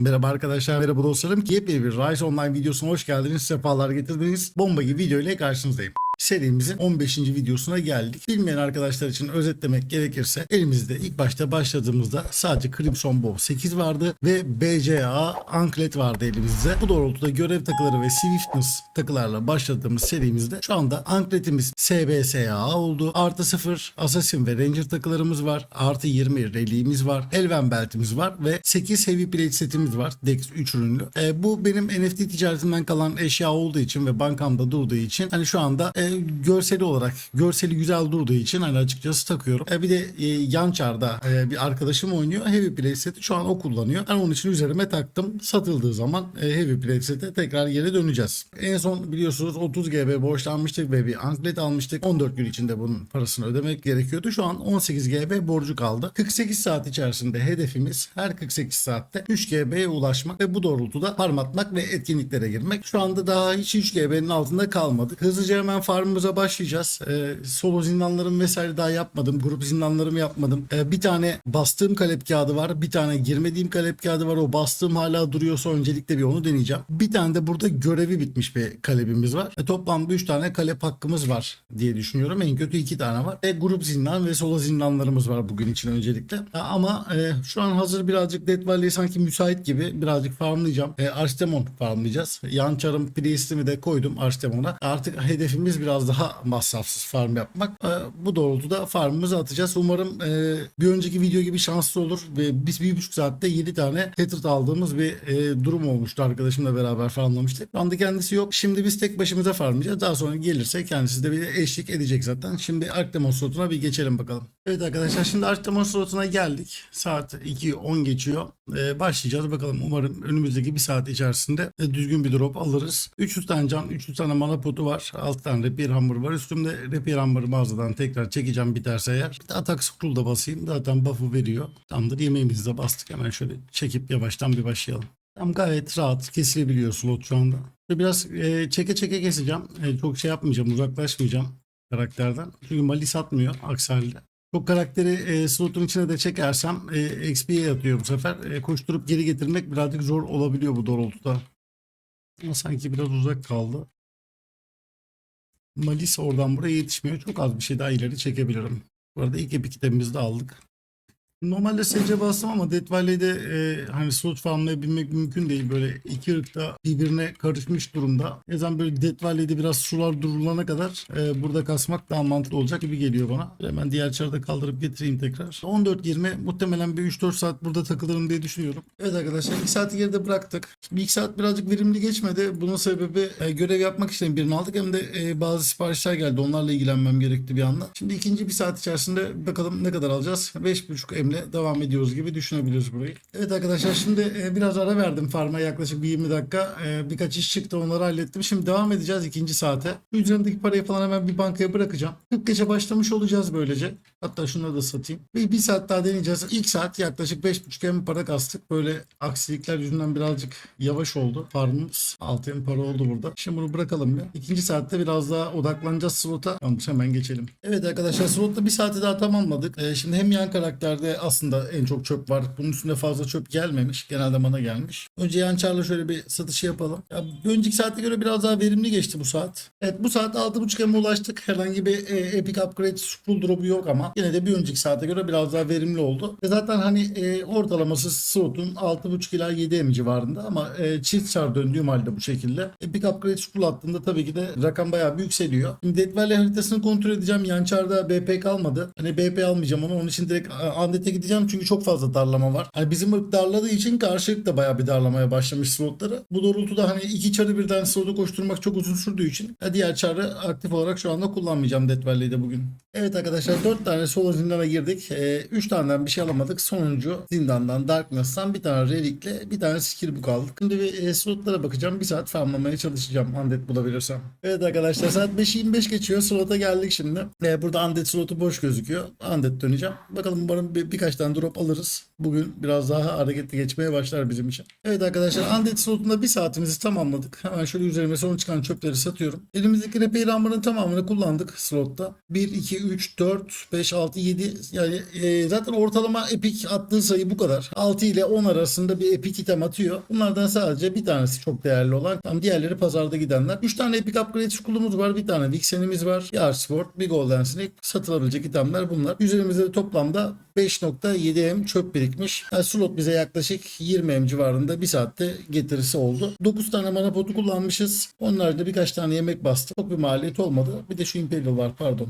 Merhaba arkadaşlar, merhaba dostlarım. Yepyeni bir Rise Online videosuna hoş geldiniz, sefalar getirdiniz. Bomba gibi video ile karşınızdayım. Serimizin 15. videosuna geldik. Bilmeyen arkadaşlar için özetlemek gerekirse elimizde ilk başta başladığımızda sadece Crimson Bow 8 vardı ve BCA Anklet vardı elimizde. Bu doğrultuda görev takıları ve Swiftness takılarla başladığımız serimizde şu anda Ankletimiz SBSA oldu. Artı 0 Assassin ve Ranger takılarımız var. Artı 20 Rally'imiz var. Elven Belt'imiz var ve 8 Heavy Plate setimiz var. Dex 3 ürünlü. E, bu benim NFT ticaretinden kalan eşya olduğu için ve bankamda durduğu için hani şu anda e, görseli olarak görseli güzel durduğu için hani açıkçası takıyorum. E, bir de e, yan çarda e, bir arkadaşım oynuyor. Heavy seti şu an o kullanıyor. Ben onun için üzerime taktım. Satıldığı zaman e, Heavy sete tekrar geri döneceğiz. En son biliyorsunuz 30 GB borçlanmıştık ve bir anklet almıştık. 14 gün içinde bunun parasını ödemek gerekiyordu. Şu an 18 GB borcu kaldı. 48 saat içerisinde hedefimiz her 48 saatte 3 GB'ye ulaşmak ve bu doğrultuda farm atmak ve etkinliklere girmek. Şu anda daha hiç 3 GB'nin altında kalmadık. Hızlıca hemen farmımıza başlayacağız. Ee, solo zindanlarım vesaire daha yapmadım. Grup zindanlarımı yapmadım. Ee, bir tane bastığım kalep kağıdı var. Bir tane girmediğim kalep kağıdı var. O bastığım hala duruyorsa öncelikle bir onu deneyeceğim. Bir tane de burada görevi bitmiş bir kalepimiz var. E, toplamda 3 tane kalep hakkımız var diye düşünüyorum. En kötü 2 tane var. E, grup zindan ve solo zindanlarımız var bugün için öncelikle. Ha, ama e, şu an hazır birazcık Dead Valley sanki müsait gibi birazcık farmlayacağım. E, Archtemon farmlayacağız. Yan çarım Priest'imi de koydum Archdemon'a. Artık hedefimiz biraz daha masrafsız farm yapmak. E, bu doğrultuda farmımızı atacağız. Umarım e, bir önceki video gibi şanslı olur. Ve biz bir buçuk saatte 7 tane Tetrit aldığımız bir e, durum olmuştu. Arkadaşımla beraber farmlamıştık. Şu anda kendisi yok. Şimdi biz tek başımıza farmlayacağız. Daha sonra gelirse kendisi de bir eşlik edecek zaten. Şimdi Arctemon slotuna bir geçelim bakalım. Evet arkadaşlar şimdi Arctemon slotuna geldik. Saat 2.10 geçiyor. Ee, başlayacağız bakalım. Umarım önümüzdeki bir saat içerisinde e, düzgün bir drop alırız. 300 tane can, 300 tane mana potu var. 6 tane repair hammer var. Üstümde repair hammer'ı mağazadan tekrar çekeceğim biterse eğer. Bir de atak scroll da basayım. Zaten buff'ı veriyor. Tamamdır yemeğimizi de bastık. Hemen şöyle çekip yavaştan bir başlayalım. Tam gayet rahat kesilebiliyor slot şu anda. Biraz e, çeke çeke keseceğim. E, çok şey yapmayacağım, uzaklaşmayacağım karakterden. Çünkü malis atmıyor aksi halde. Çok karakteri e, slotun içine de çekersem e, XP'ye yatıyor bu sefer. E, koşturup geri getirmek birazcık zor olabiliyor bu doğrultuda. Ama sanki biraz uzak kaldı. Malis oradan buraya yetişmiyor. Çok az bir şey daha ileri çekebilirim. Bu arada ilk epic itemimizi de aldık. Normalde SC bastım ama Death Valley'de e, hani slot farmlayabilmek mümkün değil. Böyle iki ırk da birbirine karışmış durumda. O yüzden böyle Death Valley'de biraz sular durulana kadar e, burada kasmak daha mantıklı olacak gibi geliyor bana. Hemen diğer çarda kaldırıp getireyim tekrar. 14.20 muhtemelen bir 3-4 saat burada takılırım diye düşünüyorum. Evet arkadaşlar 2 saati geride bıraktık. Bir 2 saat birazcık verimli geçmedi. Bunun sebebi e, görev yapmak için birini aldık hem de e, bazı siparişler geldi. Onlarla ilgilenmem gerekti bir anda. Şimdi ikinci bir saat içerisinde bakalım ne kadar alacağız. 5.5 emle devam ediyoruz gibi düşünebiliriz burayı. Evet arkadaşlar şimdi e, biraz ara verdim farma yaklaşık bir 20 dakika. E, birkaç iş çıktı onları hallettim. Şimdi devam edeceğiz ikinci saate. Üzerindeki parayı falan hemen bir bankaya bırakacağım. 40 geçe başlamış olacağız böylece. Hatta şunları da satayım. Bir, bir saat daha deneyeceğiz. İlk saat yaklaşık 5.5 em para kastık. Böyle aksilikler yüzünden birazcık yavaş oldu. Farmımız 6 em para oldu burada. Şimdi bunu bırakalım bir. İkinci saatte biraz daha odaklanacağız slota. Tamam hemen geçelim. Evet arkadaşlar slotta bir saati daha tamamladık. Ee, şimdi hem yan karakterde aslında en çok çöp var. Bunun üstünde fazla çöp gelmemiş. Genelde bana gelmiş. Önce yan çarla şöyle bir satışı yapalım. Ya, önceki saate göre biraz daha verimli geçti bu saat. Evet bu saat 6.5 M'e ulaştık. Herhangi bir e, Epic Upgrade full drop'u yok ama yine de bir önceki saate göre biraz daha verimli oldu. Ve zaten hani e, ortalaması slotun 6.5 ila 7 M civarında ama e, çift çar döndüğüm halde bu şekilde. Epic Upgrade full attığında tabii ki de rakam bayağı yükseliyor. Şimdi Dead Valley haritasını kontrol edeceğim. Yan çarda BP kalmadı. Hani BP almayacağım onu. Onun için direkt Undead'e gideceğim çünkü çok fazla darlama var. Hani bizim darladığı için karşı ırk da bayağı bir darlamaya başlamış slotları. Bu doğrultuda hani iki çarı birden slotu koşturmak çok uzun sürdüğü için e, diğer çarı aktif olarak şu anda kullanmayacağım Death Valley'de bugün. Evet arkadaşlar 4 tane solo zindana girdik. 3 taneden bir şey alamadık. Sonuncu zindandan Darkness'tan bir tane relikle bir tane skill book aldık. Şimdi bir e, slotlara bakacağım. Bir saat farmlamaya çalışacağım Undead bulabilirsem. Evet arkadaşlar saat 5.25 geçiyor. Slota geldik şimdi. E, burada Undead slotu boş gözüküyor. Undead döneceğim. Bakalım umarım bir, birkaç birkaç tane drop alırız. Bugün biraz daha hareketli geçmeye başlar bizim için. Evet arkadaşlar Undead slotunda bir saatimizi tamamladık. Hemen şöyle üzerime son çıkan çöpleri satıyorum. Elimizdeki repair hammer'ın tamamını kullandık slotta. 1, 2, 3, 4, 5, 6, 7 yani e, zaten ortalama epic attığı sayı bu kadar. 6 ile 10 arasında bir epic item atıyor. Bunlardan sadece bir tanesi çok değerli olan. Tam diğerleri pazarda gidenler. 3 tane epic upgrade kulumuz var. Bir tane Vixen'imiz var. Bir Arsford, bir Golden Snake satılabilecek itemler bunlar. Üzerimizde toplamda 5. 1.7M çöp birikmiş. Yani slot bize yaklaşık 20M civarında bir saatte getirisi oldu. 9 tane manapodu kullanmışız. Onlarda birkaç tane yemek bastı. Çok bir maliyet olmadı. Bir de şu Imperial var pardon.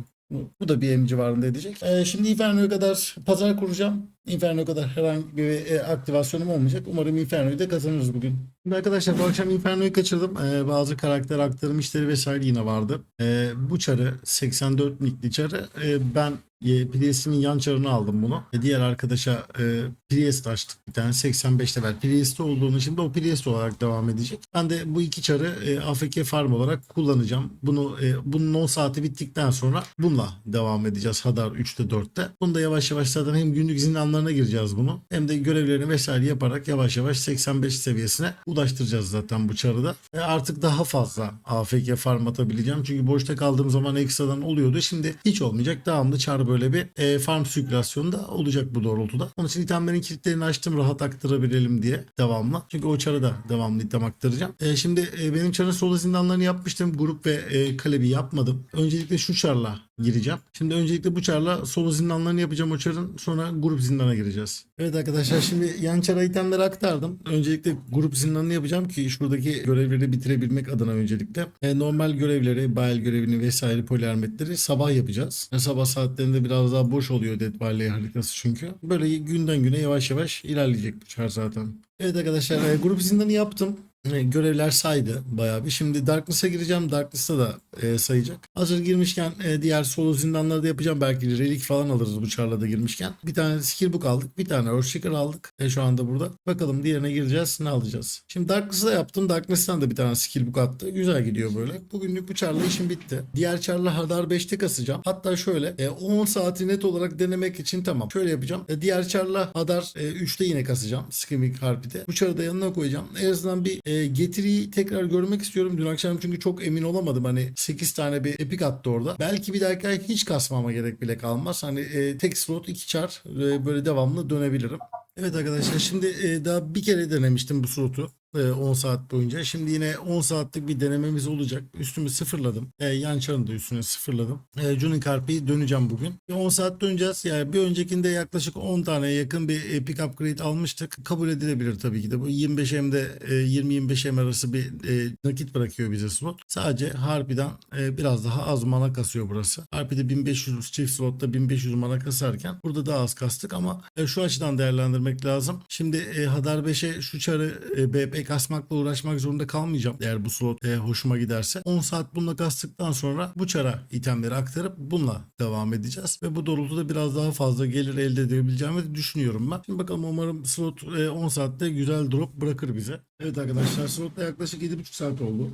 Bu da bir M civarında edecek. Ee, şimdi İferno'ya kadar pazar kuracağım. Inferno'ya kadar herhangi bir e, aktivasyonum olmayacak. Umarım Inferno'yu da kazanırız bugün. Şimdi arkadaşlar bu akşam Inferno'yu kaçırdım. Ee, bazı karakter aktarım işleri vesaire yine vardı. Ee, bu çarı 84 nickli çarı e, ben e, Priest'imin yan çarını aldım bunu. E, diğer arkadaşa e, Priest açtık bir tane 85 level Priest olduğunu şimdi o Priest olarak devam edecek. Ben de bu iki çarı e, AFK farm olarak kullanacağım. Bunu e, bunun 10 saati bittikten sonra bununla devam edeceğiz Hadar 3'te 4'te. Bunu da yavaş yavaş zaten hem günlük zindanlarına gireceğiz bunu. Hem de görevlerini vesaire yaparak yavaş yavaş 85 seviyesine ulaştıracağız zaten bu çarı da. E, artık daha fazla AFK farm atabileceğim. Çünkü boşta kaldığım zaman ekstradan oluyordu. Şimdi hiç olmayacak. Devamlı çar böyle bir e, farm sirkülasyonu olacak bu doğrultuda. Onun için itemlerin kilitlerini açtım rahat aktarabilelim diye devamlı. Çünkü o çarı da devamlı item aktaracağım. E, şimdi e, benim çarın solo zindanlarını yapmıştım. Grup ve e, kalebi yapmadım. Öncelikle şu çarla gireceğim. Şimdi öncelikle bu çarla solo zindanlarını yapacağım o çarın. Sonra grup zindana gireceğiz. Evet arkadaşlar şimdi yan çara itemleri aktardım. Öncelikle grup zindanını yapacağım ki şuradaki görevleri bitirebilmek adına öncelikle. E, normal görevleri, bayel görevini vesaire poliarmetleri sabah yapacağız. E, sabah saatlerinde biraz daha boş oluyor Dead Daylight haritası çünkü. Böyle günden güne yavaş yavaş ilerleyecek bu çar zaten. Evet arkadaşlar e, grup zindanı yaptım. E, görevler saydı bayağı bir. Şimdi Darkness'a gireceğim. Darkness'ta da e, sayacak. Hazır girmişken e, diğer solo zindanları da yapacağım. Belki relik falan alırız bu çarla da girmişken. Bir tane skill book aldık. Bir tane Earthshaker aldık. E, şu anda burada. Bakalım diğerine gireceğiz. Ne alacağız? Şimdi Darkness'ı da yaptım. Darkness'tan da bir tane skill book attı. Güzel gidiyor böyle. Bugünlük bu çarla işim bitti. Diğer çarla Hadar 5'te kasacağım. Hatta şöyle e, 10 saati net olarak denemek için tamam. Şöyle yapacağım. E, diğer çarla Hadar e, 3'te yine kasacağım. Screaming Harpy'de. Bu çarı da yanına koyacağım. En azından bir e, getiriyi tekrar görmek istiyorum. Dün akşam çünkü çok emin olamadım. Hani 8 tane bir epik attı orada. Belki bir dahaki ay hiç kasmama gerek bile kalmaz. Hani e, tek slot 2 çar e, böyle devamlı dönebilirim. Evet arkadaşlar şimdi e, daha bir kere denemiştim bu slotu. E, 10 saat boyunca. Şimdi yine 10 saatlik bir denememiz olacak. Üstümü sıfırladım. E, yan çarını da üstüne sıfırladım. E, Junin Carp'i döneceğim bugün. Bir 10 saat döneceğiz. Yani bir öncekinde yaklaşık 10 tane yakın bir epic upgrade almıştık. Kabul edilebilir tabii ki de. Bu 25 M'de e, 20-25 M arası bir e, nakit bırakıyor bize slot. Sadece Harpy'den e, biraz daha az mana kasıyor burası. Harpy'de 1500 çift slotta 1500 mana kasarken burada daha az kastık ama e, şu açıdan değerlendirmek lazım. Şimdi e, Hadar 5'e şu çarı e, BP kasmakla uğraşmak zorunda kalmayacağım. Eğer bu slot e, hoşuma giderse. 10 saat bununla kastıktan sonra bu çara itemleri aktarıp bununla devam edeceğiz. Ve bu doğrultuda biraz daha fazla gelir elde edebileceğimi düşünüyorum ben. Şimdi bakalım umarım slot e, 10 saatte güzel drop bırakır bize. Evet arkadaşlar slotta yaklaşık 7,5 saat oldu.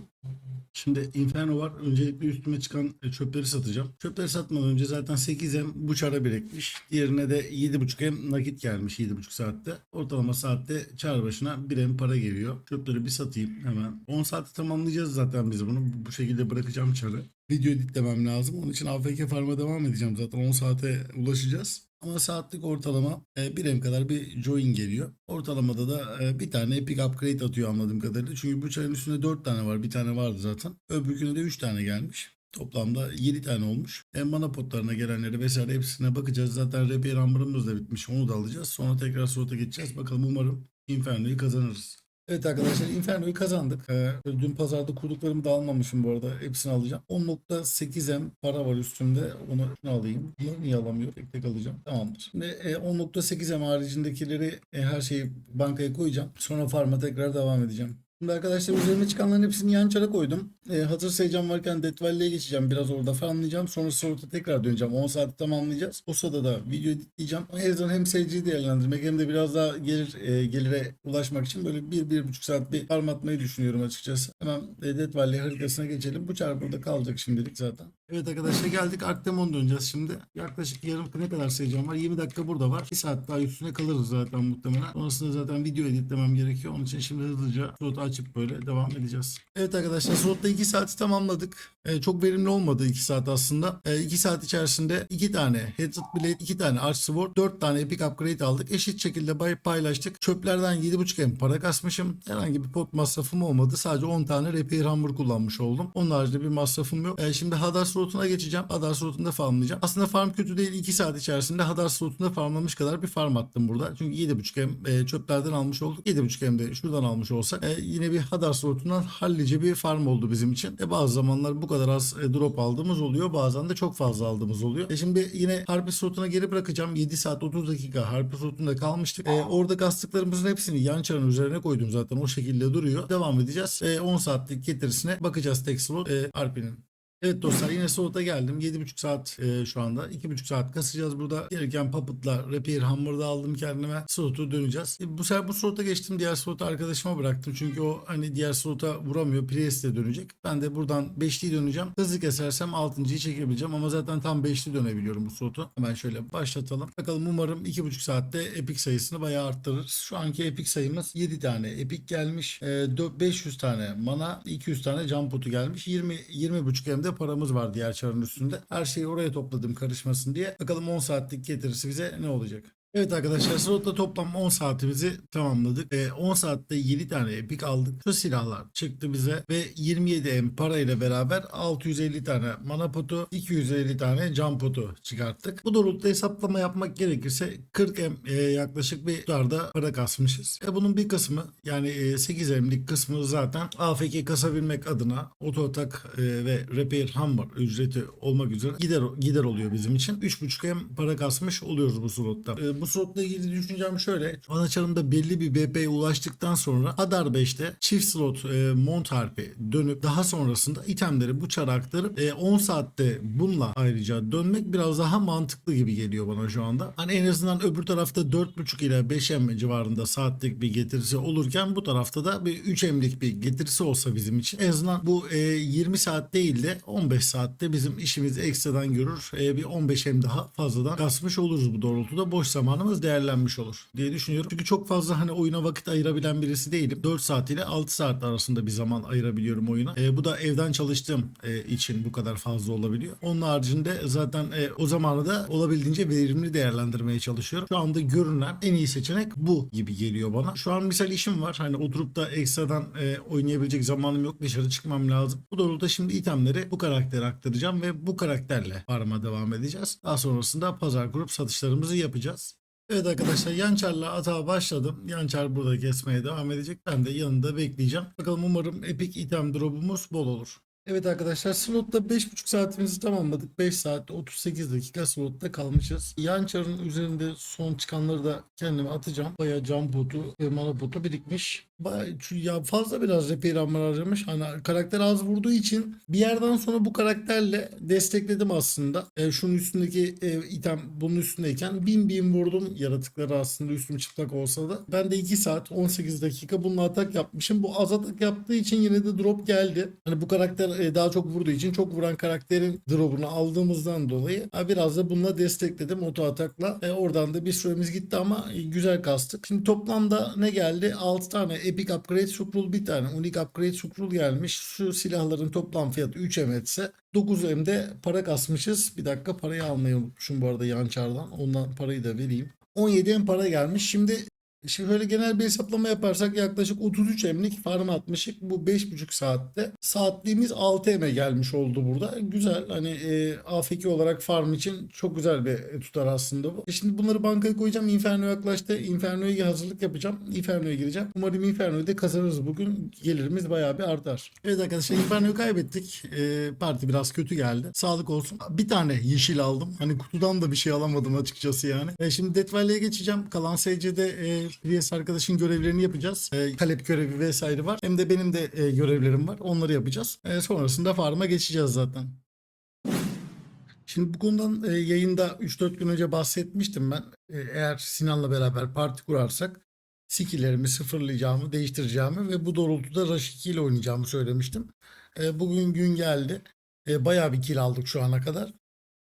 Şimdi Inferno var. Öncelikle üstüme çıkan e, çöpleri satacağım. Çöpleri satmadan önce zaten 8M bu çara birikmiş. Diğerine de 7.5M nakit gelmiş 7.5 saatte. Ortalama saatte çar başına 1M para geliyor. Çöpleri bir satayım hemen. 10 saati tamamlayacağız zaten biz bunu. Bu şekilde bırakacağım çarı. Video editlemem lazım. Onun için AFK farm'a devam edeceğim. Zaten 10 saate ulaşacağız. Ama saatlik ortalama e, 1 M kadar bir join geliyor. Ortalamada da e, bir tane epic upgrade atıyor anladığım kadarıyla. Çünkü bu çayın üstünde 4 tane var. Bir tane vardı zaten. Öbürküne de 3 tane gelmiş. Toplamda 7 tane olmuş. Hem mana potlarına gelenleri vesaire hepsine bakacağız. Zaten repair amber'ımız da bitmiş. Onu da alacağız. Sonra tekrar slota geçeceğiz. Bakalım umarım Inferno'yu kazanırız. Evet arkadaşlar Inferno'yu kazandık. Ee, dün pazarda kurduklarımı da almamışım bu arada. Hepsini alacağım. 10.8M para var üstümde. Onu alayım. Bunları niye alamıyor? Tek tek alacağım. Tamamdır. Şimdi e, 10.8M haricindekileri e, her şeyi bankaya koyacağım. Sonra farma tekrar devam edeceğim. Şimdi arkadaşlar üzerine çıkanların hepsini yan çara koydum. Ee, hazır sayacağım varken Death geçeceğim. Biraz orada farmlayacağım. Sonra slota tekrar döneceğim. 10 saati tamamlayacağız. O sırada da video editleyeceğim. Her zaman hem seyirciyi değerlendirmek hem de biraz daha gelir e, gelire ulaşmak için böyle 1-1,5 saat bir farm atmayı düşünüyorum açıkçası. Hemen e, Death haritasına geçelim. Bu çar burada kalacak şimdilik zaten. Evet arkadaşlar geldik Arkdemon döneceğiz şimdi. Yaklaşık yarım ne kadar sayacağım var? 20 dakika burada var. 1 saat daha üstüne kalırız zaten muhtemelen. Sonrasında zaten video editlemem gerekiyor. Onun için şimdi hızlıca slotu açıp böyle devam edeceğiz. Evet arkadaşlar slotta 2 saati tamamladık. Ee, çok verimli olmadı 2 saat aslında. 2 saat içerisinde 2 tane Headset Blade, 2 tane Arch Sword, 4 tane Epic Upgrade aldık. Eşit şekilde paylaştık. Çöplerden 7.5M para kasmışım. Herhangi bir pot masrafım olmadı. Sadece 10 tane Repair Hammer kullanmış oldum. Onun haricinde bir masrafım yok. Ee, şimdi Hadar slotuna geçeceğim. Hadar slotunda farmlayacağım. Aslında farm kötü değil. 2 saat içerisinde Hadar slotunda farmlamış kadar bir farm attım burada. Çünkü 7.5M e, çöplerden almış olduk. 7.5M de şuradan almış olsak e, yine bir Hadar slotundan hallice bir farm oldu bizim için. E, bazı zamanlar bu kadar az e, drop aldığımız oluyor. Bazen de çok fazla aldığımız oluyor. E, şimdi yine Harpi slotuna geri bırakacağım. 7 saat 30 dakika Harpi slotunda kalmıştık. E, orada kastıklarımızın hepsini yan çarın üzerine koydum zaten. O şekilde duruyor. Devam edeceğiz. E, 10 saatlik getirisine bakacağız tek slot e, Harpi'nin. Evet dostlar yine slota geldim. 7,5 saat e, şu anda. 2,5 saat kasacağız burada. Gereken Puppet'la Repair Hammer'da aldım kendime. Slot'u döneceğiz. E, bu sefer bu slota geçtim. Diğer slotu arkadaşıma bıraktım. Çünkü o hani diğer slota vuramıyor. Priest'e dönecek. Ben de buradan 5'liyi döneceğim. Hızlı kesersem 6.yı çekebileceğim. Ama zaten tam 5'li dönebiliyorum bu slotu. Hemen şöyle başlatalım. Bakalım umarım 2,5 saatte epic sayısını bayağı arttırırız. Şu anki epic sayımız 7 tane epic gelmiş. E, dö- 500 tane mana, 200 tane jump putu gelmiş. 20 20,5 hem de paramız var diğer çarın üstünde. Her şeyi oraya topladım karışmasın diye. Bakalım 10 saatlik getirisi bize ne olacak? Evet arkadaşlar slotta toplam 10 saatimizi tamamladık. E, 10 saatte 7 tane epik aldık. Şu silahlar çıktı bize ve 27 M parayla beraber 650 tane mana potu, 250 tane can potu çıkarttık. Bu doğrultuda hesaplama yapmak gerekirse 40 M e, yaklaşık bir tutarda para kasmışız. E, bunun bir kısmı yani e, 8 M'lik kısmı zaten AFK kasabilmek adına ototak e, ve repair hammer ücreti olmak üzere gider gider oluyor bizim için. 3.5 M para kasmış oluyoruz bu slotta. E, bu slotla ilgili düşüncem şöyle. Anaçarımda belli bir BP'ye ulaştıktan sonra Hadar 5'te çift slot e, mont harpi dönüp daha sonrasında itemleri bu çara aktarıp e, 10 saatte bununla ayrıca dönmek biraz daha mantıklı gibi geliyor bana şu anda. Hani en azından öbür tarafta 4.5 ile 5 M civarında saatlik bir getirisi olurken bu tarafta da bir 3 M'lik bir getirisi olsa bizim için en azından bu e, 20 saat değil de 15 saatte bizim işimizi ekstradan görür. E, bir 15 M daha fazladan kasmış oluruz bu doğrultuda. Boş zamanımız değerlenmiş olur diye düşünüyorum. Çünkü çok fazla hani oyuna vakit ayırabilen birisi değilim. 4 saat ile 6 saat arasında bir zaman ayırabiliyorum oyuna. E, bu da evden çalıştığım e, için bu kadar fazla olabiliyor. Onun haricinde zaten e, o zamanı da olabildiğince verimli değerlendirmeye çalışıyorum. Şu anda görünen en iyi seçenek bu gibi geliyor bana. Şu an misal işim var. Hani oturup da ekstradan e, oynayabilecek zamanım yok. Dışarı çıkmam lazım. Bu doğrultuda şimdi itemleri bu karaktere aktaracağım ve bu karakterle farma devam edeceğiz. Daha sonrasında pazar kurup satışlarımızı yapacağız. Evet arkadaşlar Yançar'la atağa başladım. Yançar burada kesmeye devam edecek. Ben de yanında bekleyeceğim. Bakalım umarım epic item drop'umuz bol olur. Evet arkadaşlar slotta 5.5 saatimizi tamamladık. 5 saat 38 dakika slotta kalmışız. Yançar'ın üzerinde son çıkanları da kendime atacağım. Bayağı can potu mana potu birikmiş. Şu- ya fazla biraz repair hammer harcamış. Hani karakter az vurduğu için bir yerden sonra bu karakterle destekledim aslında. E, şunun üstündeki e, item bunun üstündeyken bin bin vurdum yaratıkları aslında üstüm çıplak olsa da. Ben de 2 saat 18 dakika bununla atak yapmışım. Bu az atak yaptığı için yine de drop geldi. Hani bu karakter e, daha çok vurduğu için çok vuran karakterin drop'unu aldığımızdan dolayı ha, biraz da bununla destekledim oto atakla. E, oradan da bir süremiz gitti ama e, güzel kastık. Şimdi toplamda ne geldi? 6 tane Epic Upgrade Scroll bir tane Unique Upgrade Scroll gelmiş. Şu silahların toplam fiyatı 3 M etse 9 M'de para kasmışız. Bir dakika parayı almayı unutmuşum bu arada yançardan. Ondan parayı da vereyim. 17 M para gelmiş. Şimdi Şimdi şöyle genel bir hesaplama yaparsak yaklaşık 33 emlik farm atmışık. Bu 5,5 saatte. Saatliğimiz 6 eme gelmiş oldu burada. Güzel hani e, AFK olarak farm için çok güzel bir tutar aslında bu. E şimdi bunları bankaya koyacağım. Inferno yaklaştı. Inferno'ya hazırlık yapacağım. Inferno'ya gireceğim. Umarım Inferno'yu da kazanırız bugün. Gelirimiz bayağı bir artar. Evet arkadaşlar Inferno'yu kaybettik. E, parti biraz kötü geldi. Sağlık olsun. Bir tane yeşil aldım. Hani kutudan da bir şey alamadım açıkçası yani. E, şimdi Death geçeceğim. Kalan SC'de e, Prius arkadaşın görevlerini yapacağız. E, kalep görevi vesaire var. Hem de benim de e, görevlerim var. Onları yapacağız. E, sonrasında farm'a geçeceğiz zaten. Şimdi bu konudan e, yayında 3-4 gün önce bahsetmiştim ben. E, eğer Sinan'la beraber parti kurarsak skill'lerimi sıfırlayacağımı, değiştireceğimi ve bu doğrultuda Rush 2 ile oynayacağımı söylemiştim. E, bugün gün geldi. E, bayağı bir kill aldık şu ana kadar.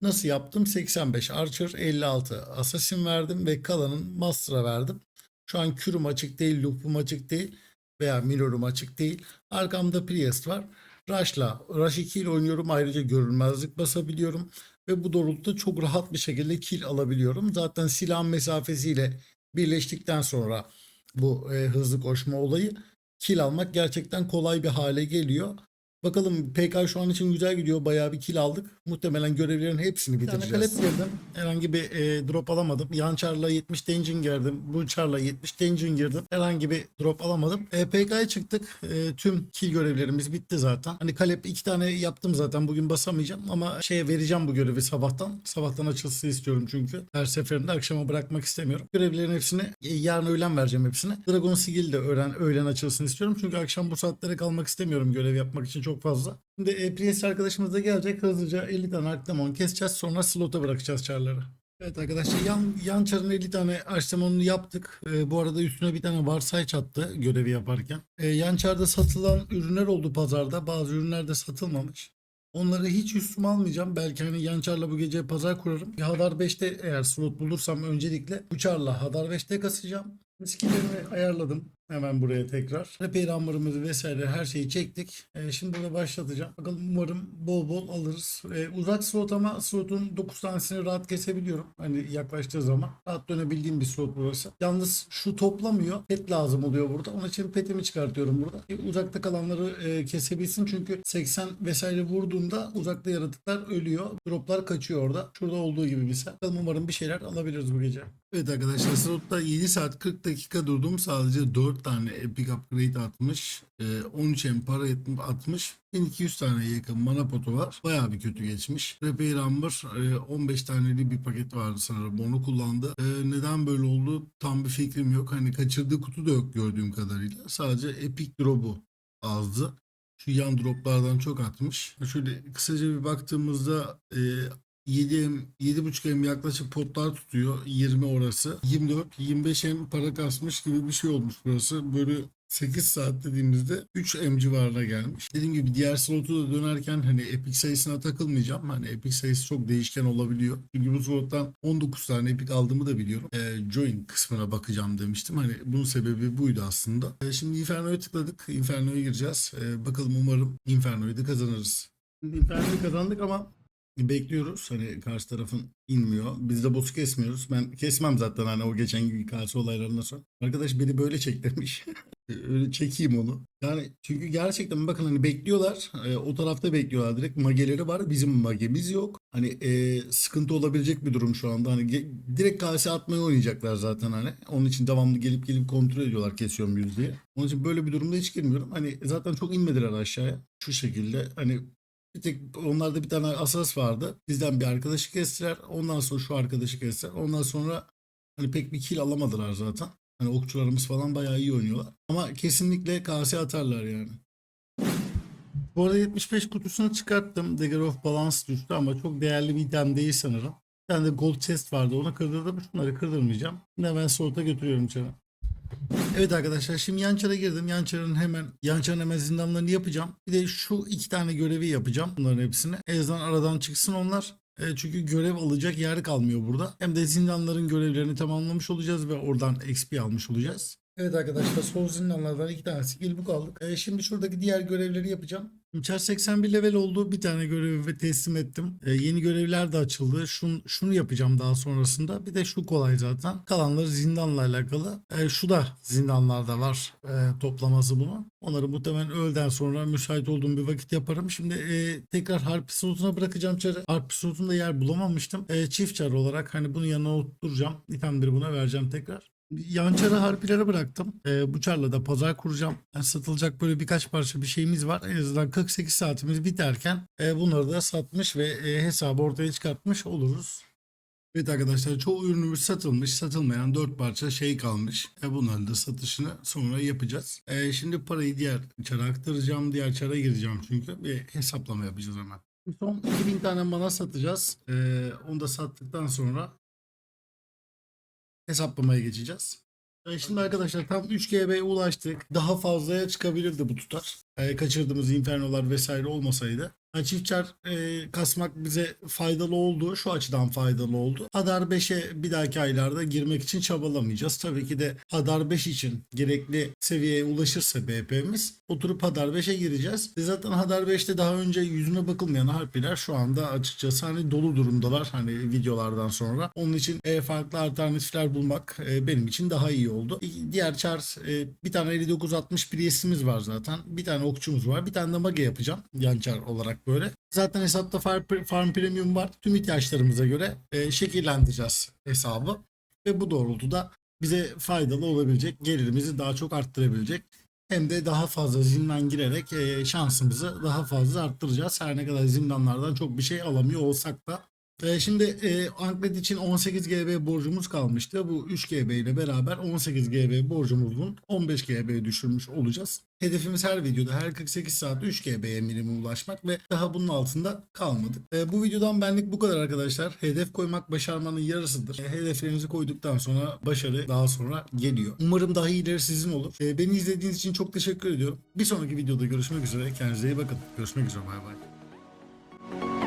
Nasıl yaptım? 85 Archer, 56 Assassin verdim ve kalanın Master'a verdim. Şu an kürüm açık değil, loop'um açık değil veya mirror'um açık değil. Arkamda Priest var. Rush'la, Rush 2 ile oynuyorum. Ayrıca görünmezlik basabiliyorum. Ve bu doğrultuda çok rahat bir şekilde kill alabiliyorum. Zaten silahın mesafesiyle birleştikten sonra bu e, hızlı koşma olayı kill almak gerçekten kolay bir hale geliyor. Bakalım PK şu an için güzel gidiyor. Bayağı bir kill aldık. Muhtemelen görevlerin hepsini bitireceğiz. kalep girdim. Herhangi bir e, drop alamadım. Yan çarla 70 engine girdim. Bu çarla 70 engine girdim. Herhangi bir drop alamadım. E, PK'ya çıktık. E, tüm kill görevlerimiz bitti zaten. Hani kalep iki tane yaptım zaten. Bugün basamayacağım ama şeye vereceğim bu görevi sabahtan. Sabahtan açılsın istiyorum çünkü. Her seferinde akşama bırakmak istemiyorum. Görevlerin hepsini e, yarın öğlen vereceğim hepsini. Dragon Sigil de öğlen, öğlen açılsın istiyorum. Çünkü akşam bu saatlere kalmak istemiyorum görev yapmak için çok fazla. Şimdi e, Priest arkadaşımız da gelecek. Hızlıca 50 tane Arkdemon keseceğiz. Sonra slota bırakacağız çarları. Evet arkadaşlar yan, yan çarın 50 tane Arkdemon'unu yaptık. E, bu arada üstüne bir tane varsay çattı görevi yaparken. E, yan çarda satılan ürünler oldu pazarda. Bazı ürünler de satılmamış. Onları hiç üstüme almayacağım. Belki hani yan çarla bu gece pazar kurarım. Hadar 5'te eğer slot bulursam öncelikle bu çarla Hadar 5'te kasacağım. Skillerimi ayarladım. Hemen buraya tekrar. Repair hammer'ımızı vesaire her şeyi çektik. Ee, şimdi burada başlatacağım. Bakalım umarım bol bol alırız. Ee, uzak slot ama slotun 9 tanesini rahat kesebiliyorum. Hani yaklaştığı zaman. Rahat dönebildiğim bir slot burası. Yalnız şu toplamıyor. Pet lazım oluyor burada. Onun için petimi çıkartıyorum burada. Ee, uzakta kalanları e, kesebilsin. Çünkü 80 vesaire vurduğunda uzakta yaratıklar ölüyor. Droplar kaçıyor orada. Şurada olduğu gibi bir Bakalım umarım bir şeyler alabiliriz bu gece. Evet arkadaşlar slotta 7 saat 40 dakika durdum. Sadece 4 tane epic upgrade atmış. Ee, 13 em para atmış. 1200 tane yakın mana potu var. Bayağı bir kötü geçmiş. Repair Amber e, 15 taneli bir paket vardı sanırım. Onu kullandı. E, neden böyle oldu tam bir fikrim yok. Hani kaçırdığı kutu da yok gördüğüm kadarıyla. Sadece epic drop'u azdı. Şu yan droplardan çok atmış. Şöyle kısaca bir baktığımızda e, 7M, 7.5 M yaklaşık potlar tutuyor. 20 orası. 24, 25 M para kasmış gibi bir şey olmuş burası. Böyle 8 saat dediğimizde 3 M civarına gelmiş. Dediğim gibi diğer slotu da dönerken hani epic sayısına takılmayacağım. Hani epic sayısı çok değişken olabiliyor. Çünkü bu slottan 19 tane epic aldığımı da biliyorum. E, join kısmına bakacağım demiştim. Hani bunun sebebi buydu aslında. E, şimdi Inferno'ya tıkladık. Inferno'ya gireceğiz. E, bakalım umarım Inferno'yu da kazanırız. Inferno'yu kazandık ama bekliyoruz. Hani karşı tarafın inmiyor. Biz de boss'u kesmiyoruz. Ben kesmem zaten hani o geçen gibi KS olaylarından sonra. Arkadaş beni böyle çek demiş. Öyle çekeyim onu. Yani çünkü gerçekten bakın hani bekliyorlar. E, o tarafta bekliyorlar. Direkt mageleri var. Bizim magemiz yok. Hani e, sıkıntı olabilecek bir durum şu anda. Hani direkt KS atmayı oynayacaklar zaten hani. Onun için devamlı gelip gelip kontrol ediyorlar kesiyor muyuz diye. Onun için böyle bir durumda hiç girmiyorum. Hani zaten çok inmediler aşağıya. Şu şekilde hani bir tek onlarda bir tane asas vardı. Bizden bir arkadaşı kestiler. Ondan sonra şu arkadaşı kestiler. Ondan sonra hani pek bir kill alamadılar zaten. Hani okçularımız falan bayağı iyi oynuyorlar. Ama kesinlikle KS atarlar yani. Bu arada 75 kutusunu çıkarttım. Dagger of Balance düştü ama çok değerli bir item değil sanırım. Bir tane de gold chest vardı. Onu kırdırdım. Şunları kırdırmayacağım. Şimdi hemen slota götürüyorum içeri. Evet arkadaşlar şimdi Yançar'a girdim. Yançar'ın hemen Yançar'ın hemen zindanlarını yapacağım. Bir de şu iki tane görevi yapacağım. Bunların hepsini. En azından aradan çıksın onlar. E, çünkü görev alacak yer kalmıyor burada. Hem de zindanların görevlerini tamamlamış olacağız ve oradan XP almış olacağız. Evet arkadaşlar sol zindanlardan iki tane skill book aldık. E, şimdi şuradaki diğer görevleri yapacağım. Çar 81 level oldu. Bir tane görevi teslim ettim. E, yeni görevler de açıldı. Şun, şunu yapacağım daha sonrasında. Bir de şu kolay zaten. Kalanları zindanla alakalı. E, şu da zindanlarda var e, toplaması bunu. Onları muhtemelen öğleden sonra müsait olduğum bir vakit yaparım. Şimdi e, tekrar harp slotuna bırakacağım çarı. Harp slotunda yer bulamamıştım. E, çift çar olarak hani bunun yanına oturacağım. İtemleri buna vereceğim tekrar. Yançarı harpilere bıraktım. Ee, bu çarla da pazar kuracağım. Yani satılacak böyle birkaç parça bir şeyimiz var. En azından 48 saatimiz biterken e, bunları da satmış ve e, hesabı ortaya çıkartmış oluruz. Evet arkadaşlar çoğu ürünümüz satılmış. Satılmayan 4 parça şey kalmış. E bunların da satışını sonra yapacağız. E şimdi parayı diğer çara aktaracağım. Diğer çara gireceğim çünkü. Bir hesaplama yapacağız hemen. Son 2000 tane mana satacağız. E, onu da sattıktan sonra hesaplamaya geçeceğiz. E, Şimdi arkadaşlar tam 3 GB'ye ulaştık. Daha fazlaya çıkabilirdi bu tutar. E, kaçırdığımız infernolar vesaire olmasaydı. Ha, çift e, kasmak bize faydalı oldu. Şu açıdan faydalı oldu. Hadar 5'e bir dahaki aylarda girmek için çabalamayacağız. Tabii ki de Hadar 5 için gerekli seviyeye ulaşırsa BP'miz oturup Hadar 5'e gireceğiz. E, Zaten Hadar 5'te daha önce yüzüne bakılmayan harpiler şu anda açıkçası hani dolu durumdalar hani videolardan sonra. Onun için e, farklı alternatifler bulmak e, benim için daha iyi oldu. E, Diğer çar e, bir tane 5960 Priest'imiz var zaten. Bir tane okçumuz var. Bir tane de mage yapacağım yan çar olarak böyle. Zaten hesapta Farm, Premium var. Tüm ihtiyaçlarımıza göre e, şekillendireceğiz hesabı. Ve bu doğrultuda bize faydalı olabilecek, gelirimizi daha çok arttırabilecek. Hem de daha fazla zindan girerek e, şansımızı daha fazla arttıracağız. Her ne kadar zindanlardan çok bir şey alamıyor olsak da. E, şimdi e, Anklet için 18 GB borcumuz kalmıştı. Bu 3 GB ile beraber 18 GB borcumuzun 15 GB'ye düşürmüş olacağız. Hedefimiz her videoda her 48 saat 3 GB'ye minimum ulaşmak ve daha bunun altında kalmadık. E, bu videodan benlik bu kadar arkadaşlar. Hedef koymak başarmanın yarısıdır. E, hedeflerinizi koyduktan sonra başarı daha sonra geliyor. Umarım daha iyileri sizin olur. E, beni izlediğiniz için çok teşekkür ediyorum. Bir sonraki videoda görüşmek üzere. Kendinize iyi bakın. Görüşmek üzere. Bay bay.